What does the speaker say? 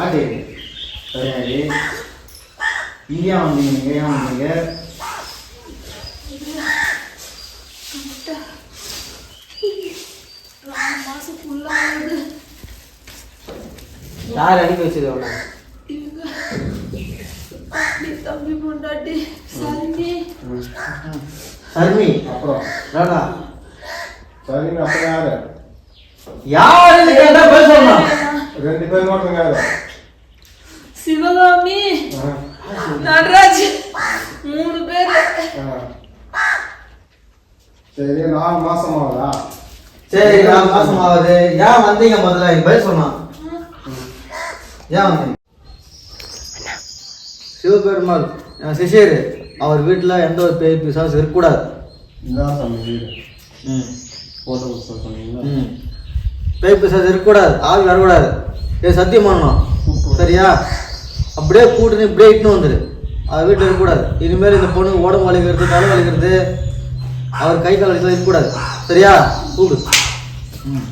ஆடி கிடையாது. இங்கே ஏன் வந்தீங்க ஏன் வந்தீங்க யார் அடிக்க வச்சது அப்படி தம்பி பொண்டாட்டி சரி சர்மி அப்புறம் ராடா சரிங்க அப்புறம் யாரு? யாருன்னு கேட்டா பேர் சொல்லலாம் ரெண்டு பேர் மட்டும் யாரு சிவகாமி. நடராஜ். மூணு பேர். சரி நாலு மாசம் ஆகுதா? சரி நாலு மாசம் ஆகுது. ஏன் வந்தீங்க முதல்ல? எனக்கு பதில் சொன்னான் ஏன் வந்தீங்க? சிவபெருமாள் என் சிஷியர் அவர் வீட்டில் எந்த ஒரு பேய் பிசாசு இருக்கக்கூடாது. இதான் சாமி வீடு. ம். போட்டோ புஸ்தகம் சொன்னீங்களா ம். பேய் பிசாசு இருக்கக்கூடாது. ஆவி வரக்கூடாது. இது சத்தியம் பண்ணணும். சரியா? அப்படியே கூட்டுன்னு இப்படியே இட்டுன்னு வந்துடு அவர் வீட்டில் இருக்கக்கூடாது. இனிமேல் இந்த பொண்ணு உடம்பு வலிக்கிறது தலை வலிக்கிறது அவர் கை கால் வலிக்கிறது இருக்கக்கூடாது. சரியா? கூடு ம்.